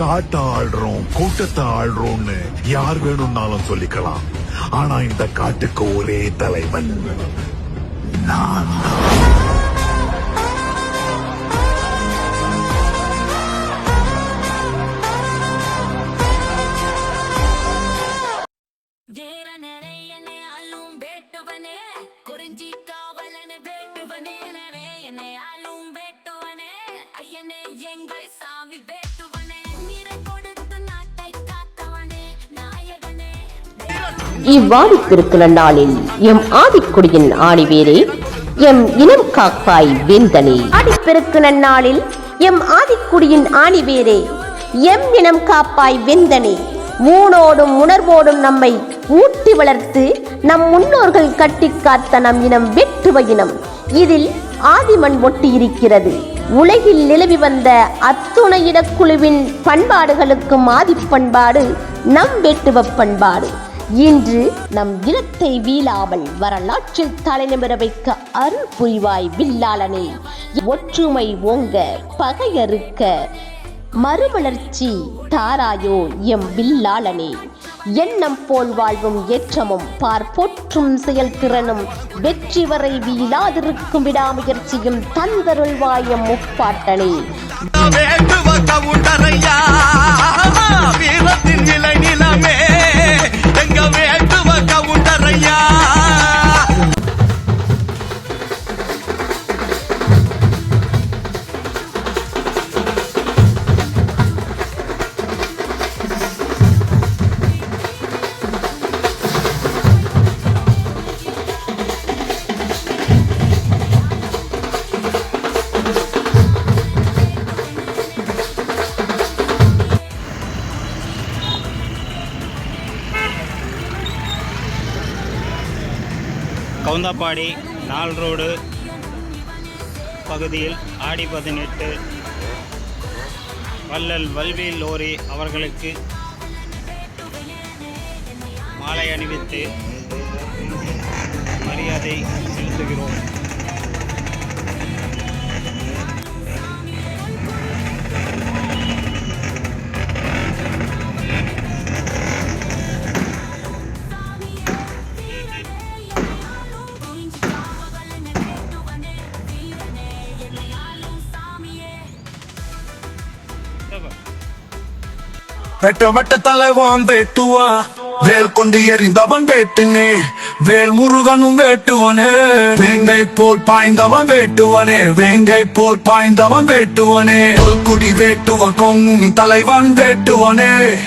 காட்ட ஆள்றோம் கூட்டத்தை ஆள்றோம்னு யார் வேணும்னாலும் சொல்லிக்கலாம். ஆனா இந்த காட்டுக்கு ஒரே தலைவன் நான் இவ்வாடி திருக்குற நாளில் எம் ஆதிக்குடியின் ஆணிவேரே எம் இனம் காப்பாய் வேந்தனே. ஆடிப்பெருக்குன நாளில் எம் ஆதிக்குடியின் ஆணிவேரே எம் இனம் காப்பாய் வெந்தனே. மூனோடும் உணர்வோடும் நம்மை ஊட்டி வளர்த்து நம் முன்னோர்கள் கட்டி காத்த நம் இனம் வெற்றுவ இனம். இதில் ஆதிமண் ஒட்டி இருக்கிறது உலகில் நிலவி வந்த அத்துணை இடக்குழுவின் பண்பாடுகளுக்கும் ஆதிப்பண்பாடு நம் வெட்டுவ பண்பாடு. இன்று நம் இனத்தை வீழாமல் வரலாற்றில் தலைநிமிர வைக்க அருள் புரிவாய் வில்லாளனே. ஒற்றுமை ஓங்க பகையறுக்க மறுமலர்ச்சி தாராயோ எம் வில்லாளனே. எண்ணம் போல் வாழ்வும் ஏற்றமும் பார்ப்போற்றும் செயல்திறனும் வெற்றி வரை வீழாதிருக்கும் விடாமுயற்சியும் தந்தருள்வாயம் முப்பாட்டனே. கவுந்தப்பாடி நால் ரோடு பகுதியில் ஆடி பதினெட்டு. வள்ளல் வல்வியல் லோரி அவர்களுக்கு மாலை அணிவித்து மரியாதை செலுத்துகிறோம். வெட்ட வெட்ட தலைவான் வேட்டுவா. வேல் கொண்டு எறிந்தவன் வேட்டுனே. வேல் முருகனும் வேட்டுவனே. வேங்கை போல் பாய்ந்தவன் வேட்டுவனே. வேங்கை போல் பாய்ந்தவன் வேட்டுவனே. குடி வேட்டுவ கொங்கும் தலைவன் வேட்டுவனே.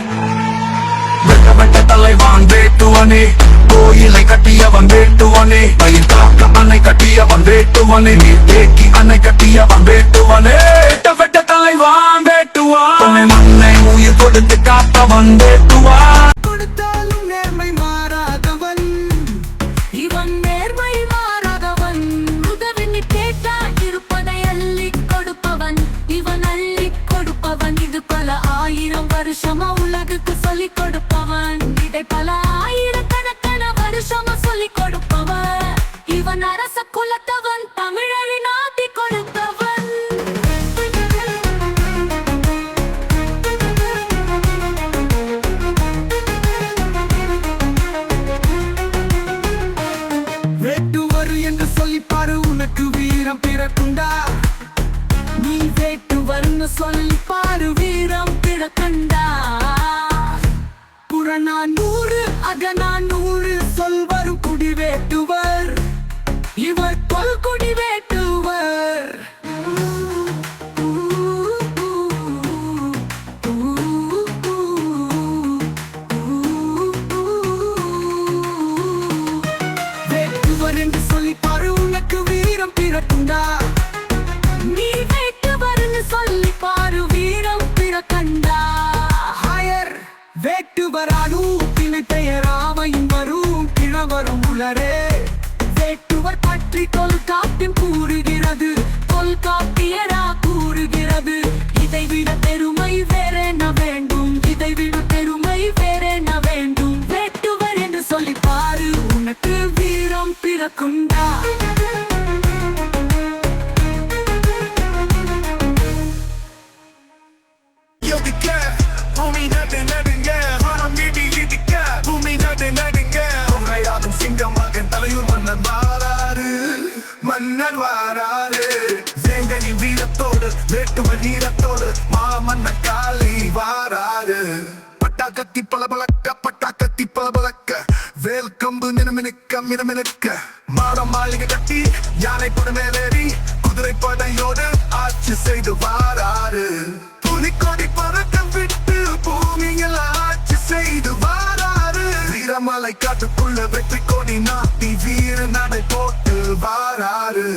வெட்ட வெட்ட தலைவான் வேட்டுவனே. கோயிலை கட்டியவன் வேட்டுவனே. பயிர் காக்க அணை கட்டியவன் வேட்டுவனே. நீர் தேக்கி அணை கட்டியவன் வேட்டுவனே. வெட்ட வெட்ட தலைவான் வேட்டுவான். மண்ணை உயிர் கொடுத்து காத்தவன் வேட்டுவான். வேல் கம்பு மினுமினுக்க மினமினுக்க மாட மாளிகை கட்டி யானை கொடு மேலேறி குதிரை படையோடு ஆட்சி செய்து வாராரு. புலிக்கொடி பறக்க விட்டு பூமியில் ஆட்சி செய்து வாராரு. வீரமலை காட்டுக்குள்ள வெற்றி கொடி நாட்டி வீர நடை போட்டு வாராரு.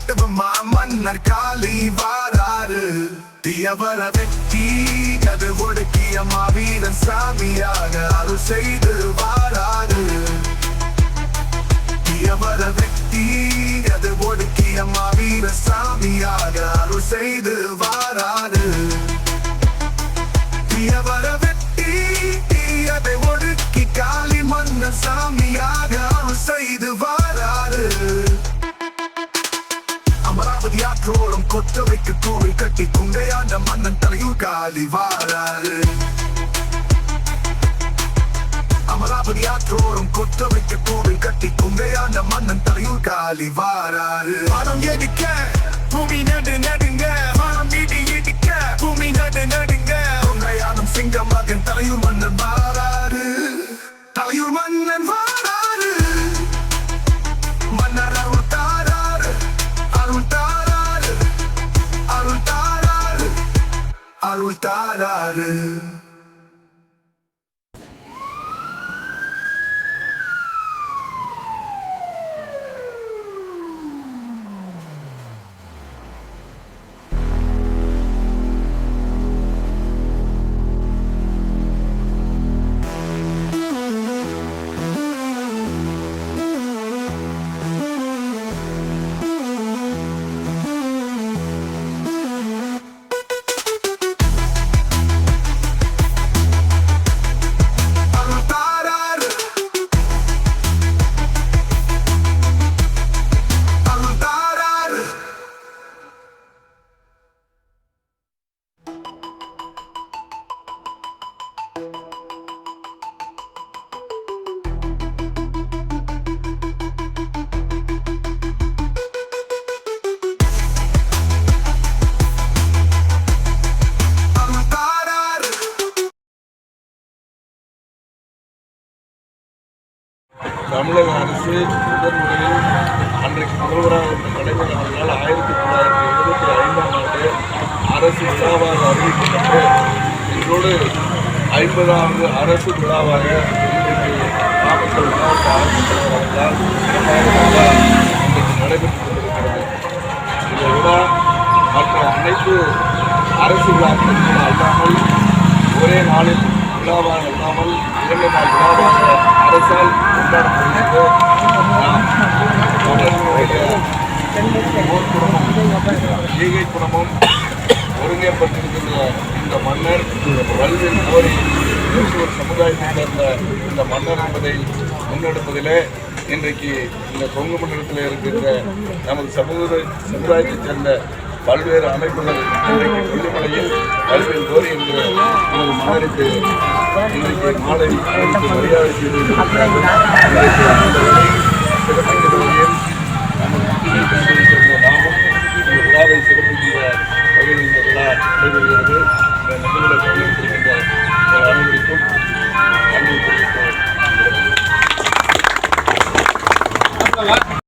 வாங்கி வெட்டவும் மன்னர் காளி வாராரு தீயவர வெட்டி கது ஒடுக்கிய மாவீரன் சாமியாக அருள் செய்து வாராரு தீயவர வெட்டி கது ஒடுக்கிய மாவீர சாமியாக அருள் செய்து வாராரு தீயவர வெட்டி தீயதை ஒடுக்கி காளி மன்ன சாமியாக அருள் செய்து வாராரு அமராவதி ஆற்றோரம் கொத்தவைக்கு கோவில் கட்டி குங்கையாண்ட மன்னன் தலையூர் காலி வாராரு அமராவதி ஆற்றோரம் கொத்தவைக்கு கோவில் கட்டி குங்கையாண்ட மன்னன் தலையூர் காலி வாராறு பணம் எடுக்க பூமி நடு நடுங்க பணம் இடி இடிக்க பூமி நடு நடுங்க உங்கையானம் சிங்கம் மகன் தலையூர் மன்னன் வாராறு தலையூர் மன்னன் வாராரு அருள் ஐம்பதாவது அரசு விழாவாக நாமக்கல் மாவட்ட ஆட்சித்தலைவர் அவர்களால் இன்றைக்கு நடைபெற்று கொண்டிருக்கிறது. இந்த விழா மற்ற அனைத்து அரசு விழாக்கள் அல்லாமல் ஒரே நாளில் விழாவாக இல்லாமல் இரண்டு நாள் விழாவாக அரசால் கொண்டாடப்படுகிறது. நாம் தொடர்புடைய போர்க்குணமும் ஈகை குணமும் ஒருங்கப்பட்டிருக்கின்ற இந்த மன்னர் வல்வில் கோரி கிறிஸ்துவர் சமுதாயத்தைச் சேர்ந்த இந்த மன்னர் என்பதை முன்னெடுப்பதிலே இன்றைக்கு இந்த கொங்கு மண்டலத்தில் இருக்கின்ற நமது சமூக சமுதாயத்தைச் சேர்ந்த பல்வேறு அமைப்புகள் இன்றைக்கு கொல்லிமலையில் பல்வேறு கோரி என்கிற நமது மன்னருக்கு இன்றைக்கு மாலை மரியாதை செய்து நாமும் இந்த விழாவை சிறப்பிக்கின்ற வகையில் இந்த விழா நடைபெறுகிறது. இந்த நிகழ்வில் பங்கேற்றிருக்கின்ற Thank you.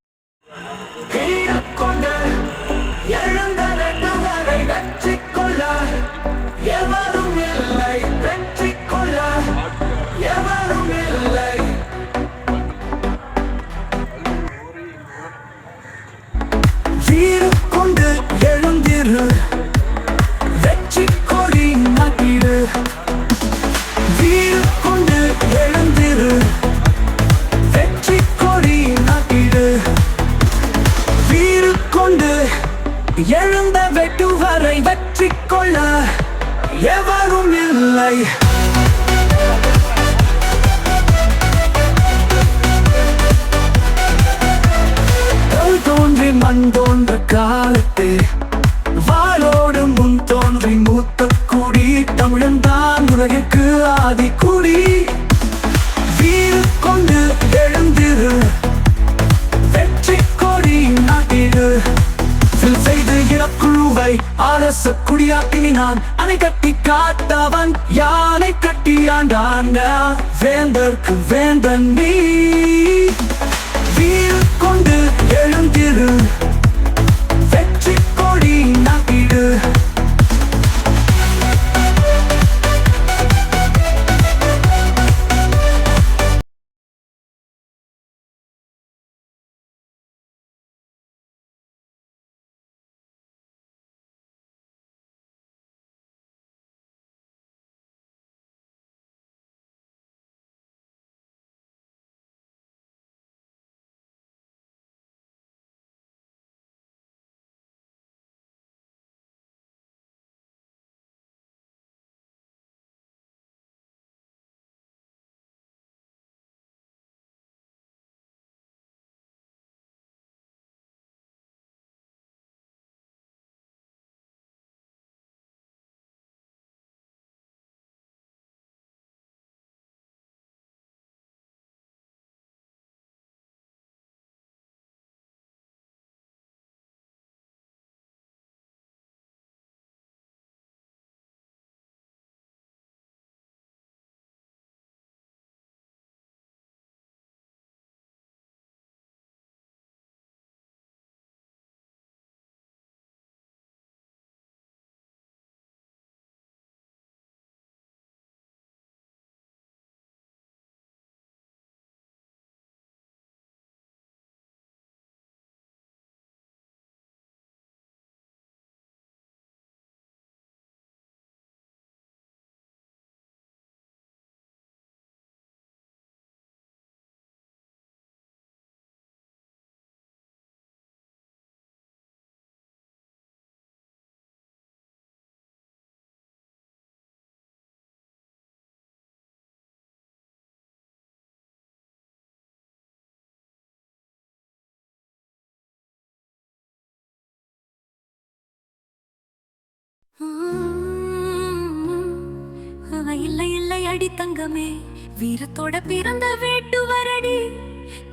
இல்லை இல்லை அடி தங்கமே. வீரத்தோட பிறந்த வேட்டு வரடி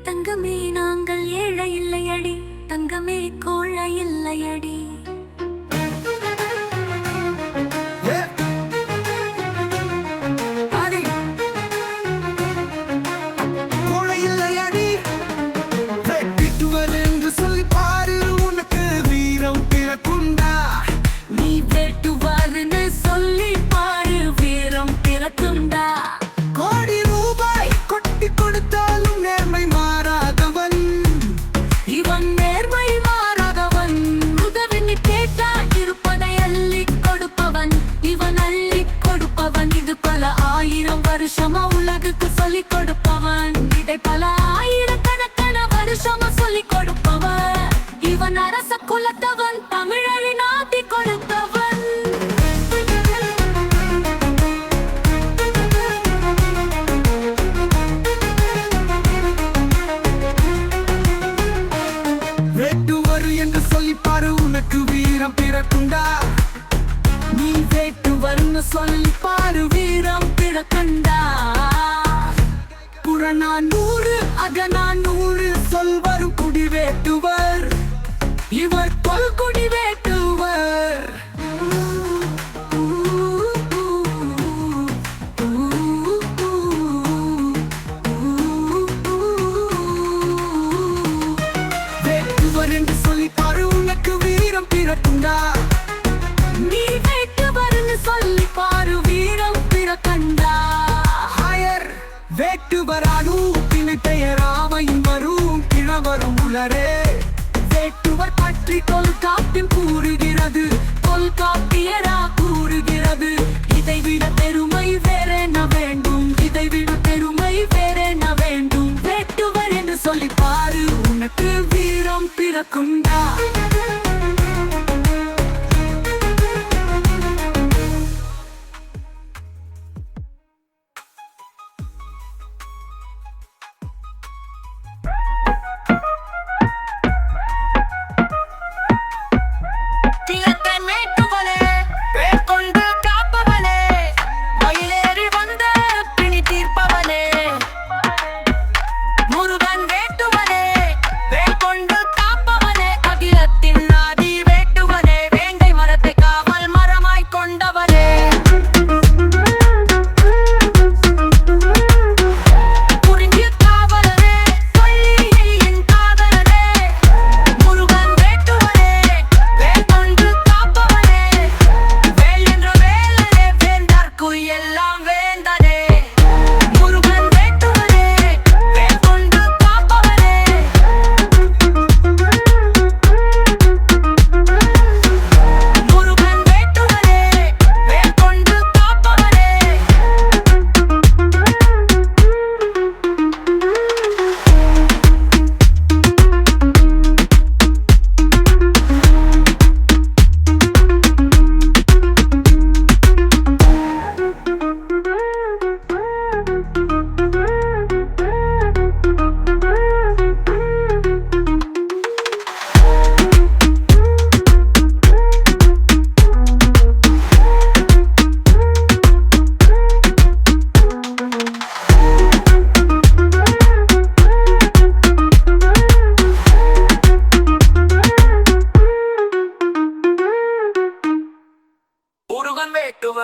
தங்கமே நாங்கள் ஏழை இல்லை அடி தங்கமே கோழ இல்லை அடி குலத்தவன் தமிழரை நாட்டி கொடுத்த இல்லை வேற என்ன வேண்டும். வெட்டுவர் என்று சொல்லி பாரு. உனக்கு வீரம் பிறக்கும்டா.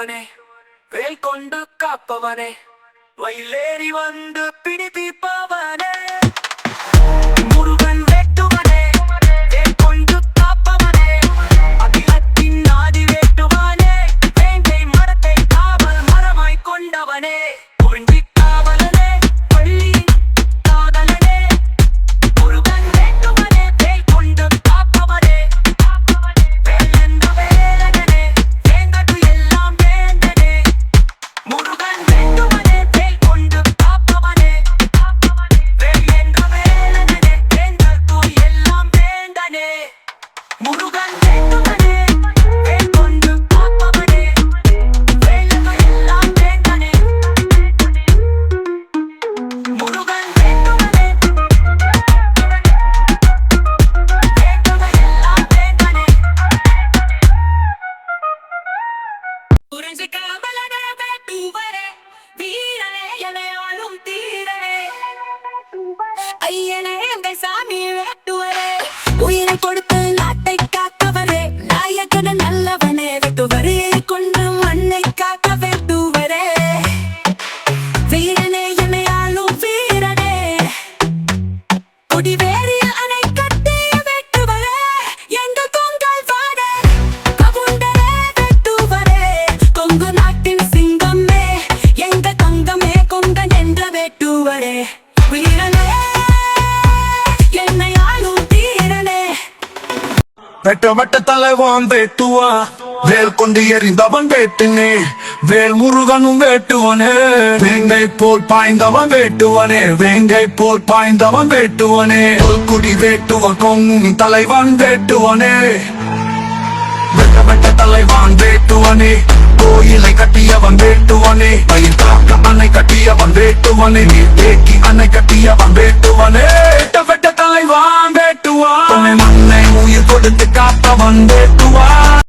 பிடிப்பவனே வேல் கொண்டு காப்பவனே வயலேறி வந்து பிடிப்பிப்பவனே. பெட்டவட்ட தலைவான் வேட்டுவா. வேல் கொண்டு எறிந்தவன் வேட்டுனே. வேல் முருகனும் வேட்டுவனே. வேங்கை போல் பாய்ந்தவன் வேட்டுவனே. வேங்கை போல் பாய்ந்தவன் வேட்டுவனே. குடி வேட்டுவன் கொங்கும் தலைவன் வேட்டுவனே. வெட்ட வெட்ட தலைவான் வேட்டுவனே. கோயிலை கட்டியவன் வேட்டுவனே. பயிர் காக்க அன்னை கட்டியவன் வேட்டுவனே. நீர் தேக்கி அன்னை கட்டியவன் வேட்டுவனே. எட்ட வெட்ட தலைவான் வேட்டுவான். மண்ணை உயிர் கொடுத்து காப்பவன் வேட்டுவான்.